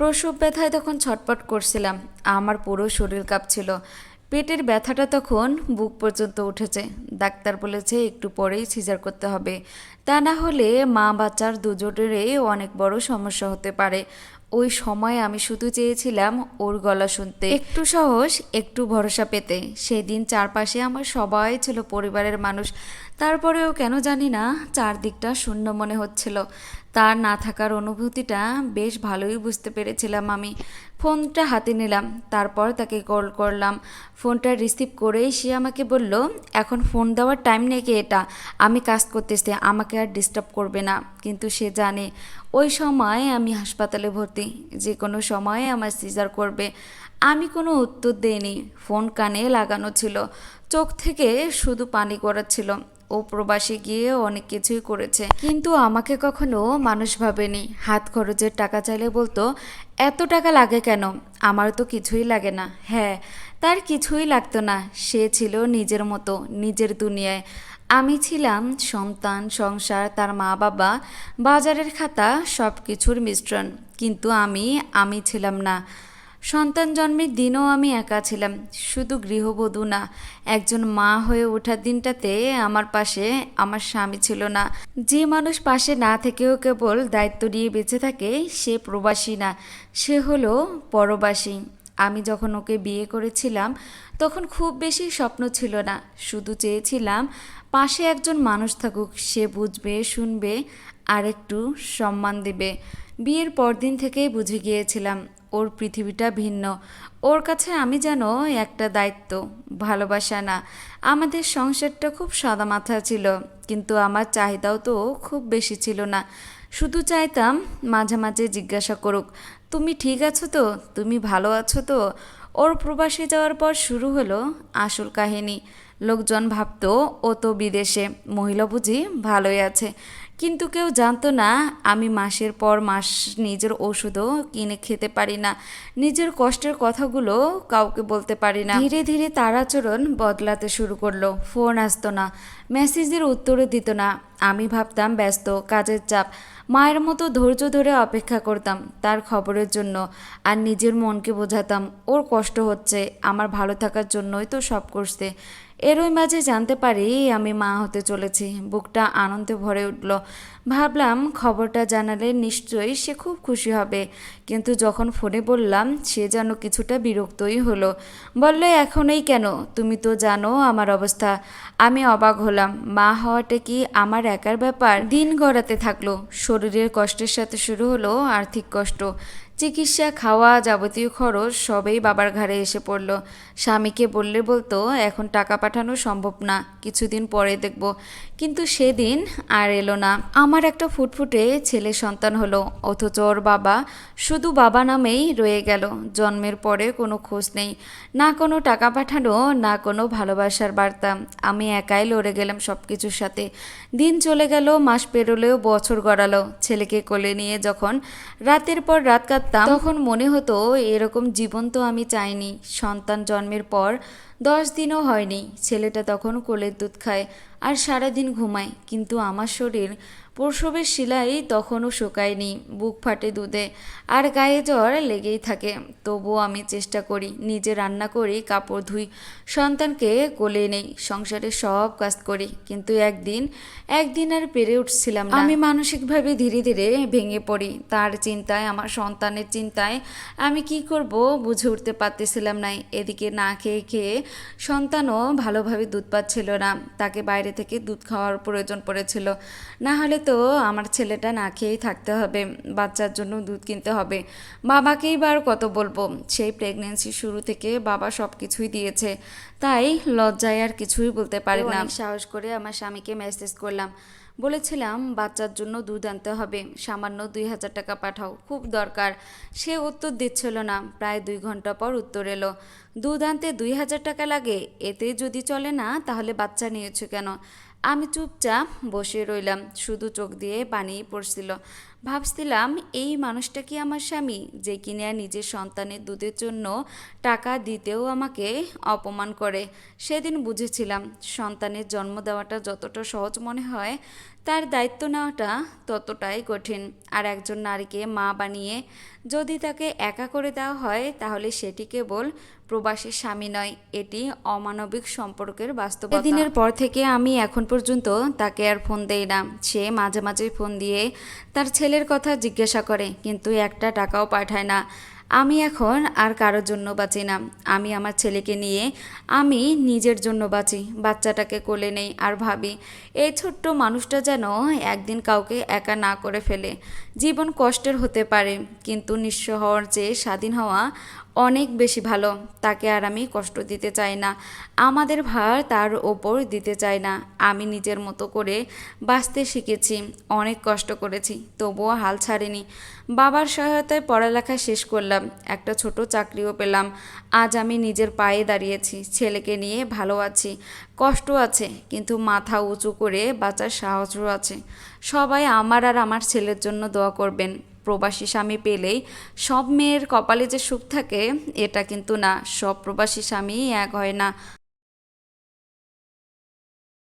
প্রসব ব্যথায় তখন ছটপট করছিলাম। আমার পুরো শরীর কাঁপছিল। পেটের ব্যথাটা তখন বুক পর্যন্ত উঠেছে। ডাক্তার বলেছে একটু পরেই সিজার করতে হবে। তা না হলে মা বাচ্চার দুজনেরই অনেক বড় সমস্যা হতে পারে। ওই সময় আমি শুধু চেয়েছিলাম ওর গলা শুনতে। একটু সাহস, একটু ভরসা পেতে। সেদিন চারপাশে আমার সবাই ছিল, পরিবারের মানুষ। তারপরেও কেন জানি না, চারদিকটা শূন্য মনে হচ্ছিল। তার না থাকার অনুভূতিটা বেশ ভালোই বুঝতে পেরেছিলাম আমি। ফোনটা হাতে নিলাম, তারপর তাকে কল করলাম। ফোনটা রিসিভ করেই সে আমাকে বলল, এখন ফোন দেওয়ার টাইম নেই কি এটা? আমি কাজ করতেছি, আমাকে আর ডিস্টার্ব করবে না। কিন্তু সে জানে ওই সময় আমি হাসপাতালে ভর্তি। যে কোনো সময়ে আমার সিজার করবে। আমি কোনো উত্তর দেইনি। ফোন কানে লাগানো ছিল। চোখ থেকে শুধু পানি গড়াচ্ছিল ও প্রবাসে গিয়ে অনেক কিছুই করেছে। কিন্তু আমাকে কখনো মানুষ ভাবেনি। হাত খরচের টাকা চাইলে বলতো, এত টাকা লাগে কেন? আমার তো কিছুই লাগে না। হ্যাঁ তার কিছুই লাগতো না। সে ছিল নিজের মতো, নিজের দুনিয়ায়। আমি ছিলাম সন্তান, সংসার, তার মা বাবা, বাজারের খাতা সব কিছুর মিশ্রণ। কিন্তু আমি আমি ছিলাম না। সন্তান জন্মের দিনও আমি একা ছিলাম। শুধু গৃহবধূ না, একজন মা হয়ে ওঠার দিনটাতে আমার পাশে আমার স্বামী ছিল না। যে মানুষ পাশে না থেকেও কেবল দায়িত্ব নিয়ে বেঁচে থাকে, সে প্রবাসী না, সে হলো পরবাসী। আমি যখন ওকে বিয়ে করেছিলাম, তখন খুব বেশি স্বপ্ন ছিল না। শুধু চেয়েছিলাম, পাশে একজন মানুষ থাকুক, সে বুঝবে, শুনবে আর একটু সম্মান দেবে। বিয়ের পরদিন থেকেই বুঝে গিয়েছিলাম ওর পৃথিবীটা ভিন্ন। ওর কাছে আমি যেন একটা দায়িত্ব, ভালোবাসা না। আমাদের সংসারটা খুব সাদা মাথা ছিল, কিন্তু আমার চাহিদাও তো খুব বেশি ছিল না। শুধু চাইতাম মাঝে মাঝে জিজ্ঞাসা করুক, তুমি ঠিক আছো তো? তুমি ভালো আছো তো? ওর প্রবাসে যাওয়ার পর শুরু হলো আসল কাহিনী। লোকজন ভাবতো, ও তো বিদেশে, মহিলা বুঝি ভালোই আছে। কিন্তু কেউ জানতো না, আমি মাসের পর মাস নিজের ওষুধও কিনে খেতে পারি না। নিজের কষ্টের কথাগুলো কাউকে বলতে পারি না। ধীরে ধীরে তার আচরণ বদলাতে শুরু করল। ফোন আসতো না, মেসেজের উত্তরও দিত না। আমি ভাবতাম, ব্যস্ত, কাজের চাপ। মায়ের মতো ধৈর্য ধরে অপেক্ষা করতাম তার খবরের জন্য। আর নিজের মনকে বোঝাতাম, ওর কষ্ট হচ্ছে, আমার ভালো থাকার জন্যই তো সব করছে। এরই মাঝে জানতে পারি আমি মা হতে চলেছি। বুকটা আনন্দে ভরে উঠল। ভাবলাম খবরটা জানালে নিশ্চয়ই সে খুব খুশি হবে। কিন্তু যখন ফোনে বললাম, সে যেন কিছুটা বিরক্তই হলো। বললে এখনই কেন? তুমি তো জানো আমার অবস্থা। আমি অবাক হলাম। মা হওয়াটা কি আমার একার ব্যাপার? দিন গড়াতে থাকল। শরীরের কষ্টের সাথে শুরু হলো আর্থিক কষ্ট। চিকিৎসা, খাওয়া যাবতীয় খরচ সবেই বাবার ঘাড়ে এসে পড়ল। স্বামীকে বললে বলতো, এখন টাকা পাঠানো সম্ভব না, কিছুদিন পরে দেখব। কিন্তু সেদিন আর এলো না। আমার একটা ফুটফুটে ছেলে সন্তান হলো, অথচ ওর বাবা শুধু বাবা নামেই রয়ে গেল। জন্মের পরে কোনো খোঁজ নেই। না কোনো টাকা পাঠানো, না কোনো ভালোবাসার বার্তা। আমি একাই লড়ে গেলাম সব কিছুর সাথে। দিন চলে গেল, মাস পেরোলেও বছর গড়ালো। ছেলেকে কোলে নিয়ে যখন রাতের পর রাত কাটতাম তখন মনে হতো, এরকম জীবন তো আমি চাইনি। সন্তান জন্মের পর দশ দিনও হয়নি। ছেলেটা তখন কোলের দুধ খায়। আর সারাদিন ঘুমায় কিন্তু আমার শরীর প্রসবের শিলাই তখনও শুকায়নি বুক ফাটে দুধে আর গায়ে জ্বর লেগেই থাকে। তবুও আমি চেষ্টা করি নিজে রান্না করি কাপড় ধুই সন্তানকে কোলে নেই সংসারে সব কাজ করি কিন্তু একদিন একদিন আর পেরে উঠছিলাম না। আমি মানসিকভাবে ধীরে ধীরে ভেঙে পড়ি তার চিন্তায় আমার সন্তানের চিন্তায় আমি কি করব বুঝে উঠতে পারতেছিলাম না এদিকে না খেয়ে খেয়ে সন্তানও ভালোভাবে দুধ পাচ্ছিল না তাকে বাইরে থেকে দুধ খাওয়ার প্রয়োজন পড়েছিল। না হলে তো আমার ছেলেটা না খেয়েই থাকতে হবে বাচ্চার জন্য দুধ কিনতে হবে। বাবাকেই বার কত বলব? সেই প্রেগনেন্সি শুরু থেকে বাবা সব কিছুই দিয়েছে। তাই লজ্জায় আর কিছুই বলতে পারি না। সাহস করে আমার স্বামীকে মেসেজ করলাম। বলেছিলাম বাচ্চার জন্য দুধ আনতে হবে সামান্য দুই হাজার টাকা পাঠাও খুব দরকার। সে উত্তর দিচ্ছিল না। প্রায় দুই ঘণ্টা পর উত্তর এলো। দুধ আনতে দুই হাজার টাকা লাগে, এতে যদি চলে না, তাহলে বাচ্চা নিয়েছো কেন? আমি চুপচাপ বসে রইলাম, শুধু চোখ দিয়ে পানি পড়ছিল। ভাবছিলাম, এই মানুষটা কি আমার স্বামী, যে কিনে নিজের সন্তানের দুধের জন্য টাকা দিতেও আমাকে অপমান করে? সেদিন বুঝেছিলাম, সন্তানের জন্ম দেওয়াটা যতটা সহজ মনে হয়, তার দায়িত্ব নেওয়াটা ততটাই কঠিন। আর একজন নারীকে মা বানিয়ে যদি তাকে একা করে দেওয়া হয়, তাহলে সেটি কেবল প্রবাসী স্বামী নয়, এটি অমানবিক সম্পর্কের বাস্তবতা। দিনের পর থেকে আমি এখন পর্যন্ত তাকে আর ফোন দেই না। সে মাঝে মাঝে ফোন দিয়ে তার ছেলের কথা জিজ্ঞাসা করে, কিন্তু একটা টাকাও পাঠায় না। আমি এখন আর কারোর জন্য বাঁচি না। আমি আমার ছেলেকে নিয়ে, আমি নিজের জন্য বাঁচি। বাচ্চাটাকে কোলে নেই আর ভাবি এই ছোট্ট মানুষটা যেন একদিন কাউকে একা না করে ফেলে। জীবন কষ্টের হতে পারে, কিন্তু নিঃস্ব হওয়ার চেয়ে স্বাধীন হওয়া অনেক বেশি ভালো। তাকে আর আমি কষ্ট দিতে চাই না। আমাদের ভার তার ওপর দিতে চাই না। আমি নিজের মতো করে বাঁচতে শিখেছি, অনেক কষ্ট করেছি, তবুও হাল ছাড়িনি। বাবার সহায়তায় পড়ালেখা শেষ করলাম, একটা ছোট চাকরিও পেলাম। আজ আমি নিজের পায়ে দাঁড়িয়েছি, ছেলেকে নিয়ে ভালো আছি, কষ্ট আছে, কিন্তু মাথা উঁচু করে বাঁচার সাহসও আছে। সবাই আমার আর আমার ছেলের জন্য দোয়া করবেন। প্রবাসী স্বামী পেলেই সব মেয়ের কপালে যে সুখ থাকে, এটা কিন্তু না। সব প্রবাসী স্বামী এক হয় না।